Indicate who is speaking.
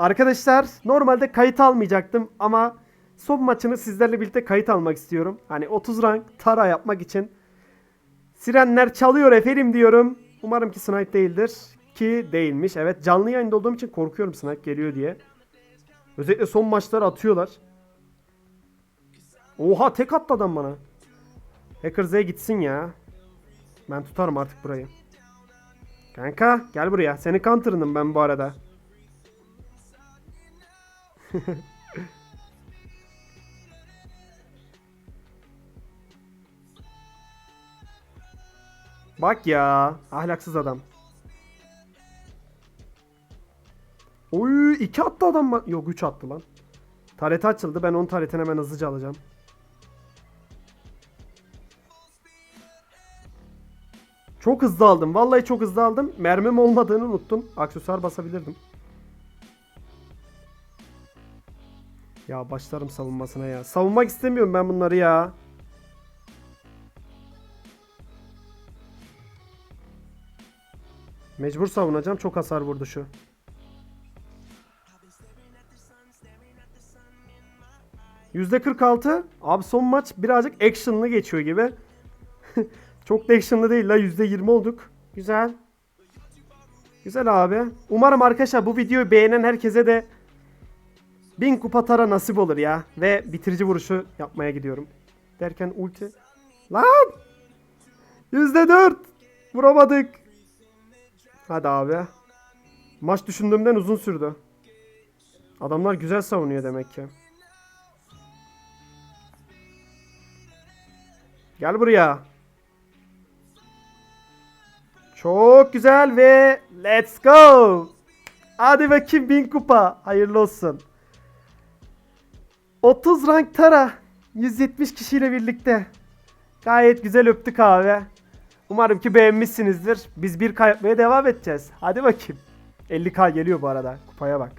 Speaker 1: Arkadaşlar normalde kayıt almayacaktım ama son maçını sizlerle birlikte kayıt almak istiyorum. Hani 30 rank tara yapmak için. Sirenler çalıyor efendim diyorum. Umarım ki snipe değildir. Ki değilmiş. Evet canlı yayında olduğum için korkuyorum snipe geliyor diye. Özellikle son maçları atıyorlar. Oha tek attı adam bana. Hacker Z gitsin ya. Ben tutarım artık burayı. Kanka gel buraya. Seni counter'ınım ben bu arada. Bak ya. Ahlaksız adam. Oy iki attı adam. mı? Yok üç attı lan. Tareti açıldı. Ben onun taretini hemen hızlıca alacağım. Çok hızlı aldım. Vallahi çok hızlı aldım. Mermim olmadığını unuttum. Aksesuar basabilirdim. Ya başlarım savunmasına ya. Savunmak istemiyorum ben bunları ya. Mecbur savunacağım. Çok hasar vurdu şu. %46. Abi son maç birazcık action'lı geçiyor gibi. Çok da action'lı değil la %20 olduk. Güzel. Güzel abi. Umarım arkadaşlar bu videoyu beğenen herkese de 1000 kupa tara nasip olur ya. Ve bitirici vuruşu yapmaya gidiyorum. Derken ulti. Lan! %4. Vuramadık. Hadi abi. Maç düşündüğümden uzun sürdü. Adamlar güzel savunuyor demek ki. Gel buraya. Çok güzel ve let's go. Hadi bakayım bin kupa. Hayırlı olsun. 30 rank Tara. 170 kişiyle birlikte. Gayet güzel öptük abi. Umarım ki beğenmişsinizdir. Biz 1K yapmaya devam edeceğiz. Hadi bakayım. 50K geliyor bu arada. Kupaya bak.